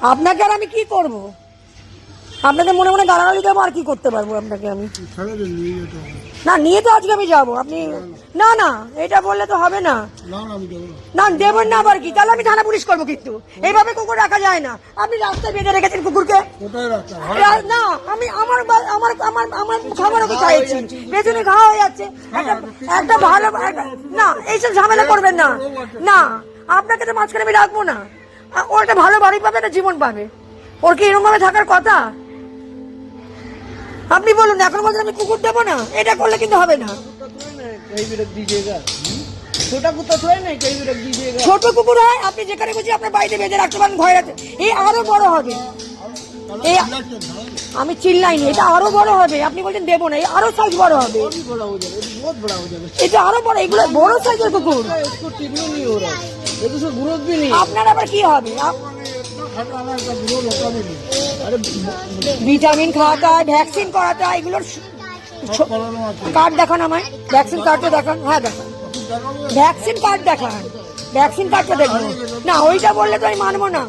আপনাকে আর আমি কি করব? আপনাদের মনে মনে গালাগালি দেবো আর কি করতে পারব আপনাকে আমি? না নিয়ে তো আজকে আমি যাব। আপনি না না। এটা বললে তো হবে না। না না দেবো না। না দেবেন না আবার কি? তাহলে আমি থানা পুলিশ করব কিন্তু। এইভাবে কুকুর রাখা যায় না। আপনি রাস্তায় বেঁধে রেখেছেন কুকুরকে? হয় না আমি আমার আমার আমার আমার খাবারও তো খাইয়েছি পেছনে ঘা হয়ে যাচ্ছে। একটা একটা ভালো একটা- না এইসব ঝামেলা করবেন না। না আপনাকে তো মাঝখানে আমি রাখব না। হ্যাঁ, ও একটা ভালো বাড়ি পাবে না জীবন পাবে। ওর কি এরকমভাবে থাকার কথা? আপনি বলুন, এখন বলছেন আমি কুকুর দেবো না? এটা করলে কিন্তু হবে না। ছোট কুকুর হয়, আপনি যেখানে খুশি আপনার বাড়িতে বেঁধে রাখতে পারেন ভয় রাখতে এই আরও বড় হবে। এই আমি চিল্লাইনি এটা আরও বড় হবে আপনি বলছেন দেবো না আরও সাইজ বড় হবে। এটা আরও বড় এগুলো বড় সাইজের কুকুর। আপনার আবার কি হবে? ভিটামিন খাওয়াটা ভ্যাকসিন করাটা এগুলোর কার্ড দেখান আমায় ভ্যাকসিন কার্ডটা দেখান হ্যাঁ দেখান। ভ্যাকসিন কার্ড দেখান। ভ্যাকসিন কার্ডটা দেখব। না ওইটা বললে তো আমি মানবো না।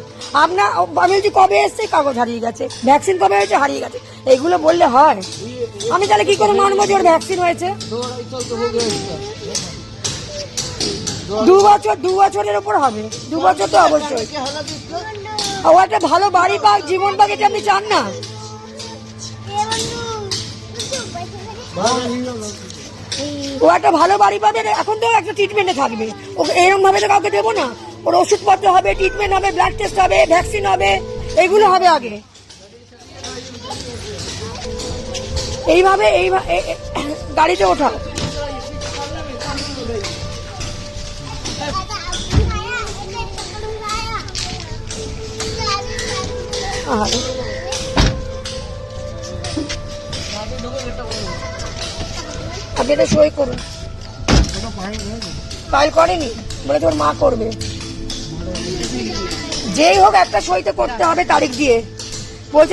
আপনার আমি বলছি কবে এসছে? কাগজ হারিয়ে গেছে। ভ্যাকসিন কবে হয়েছে? হারিয়ে গেছে। এইগুলো বললে হয়। আমি তাহলে কি করে মানবো যে ওর ভ্যাকসিন হয়েছে? দু বছর দু বছরের ওপর হবে। দু বছর তো অবশ্যই। ও একটা ভালো বাড়ি পাক জীবন পাক এটা আপনি চান না? ও একটা ভালো বাড়ি পাবে, এখন তো একটা ট্রিটমেন্টে থাকবে। ওকে এরকম ভাবে তো কাউকে দেবো না। ওর ওষুধপত্র হবে ট্রিটমেন্ট হবে ব্লাড টেস্ট হবে ভ্যাকসিন হবে, এগুলো হবে আগে। এইভাবে এইভাবে গাড়িতে ওঠা আহারে। আপনি সই করুন। ফাইল করেনি? বলে তোর মা করবে। যেই হোক একটা সইতে করতে হবে তারিখ দিয়ে। বলছে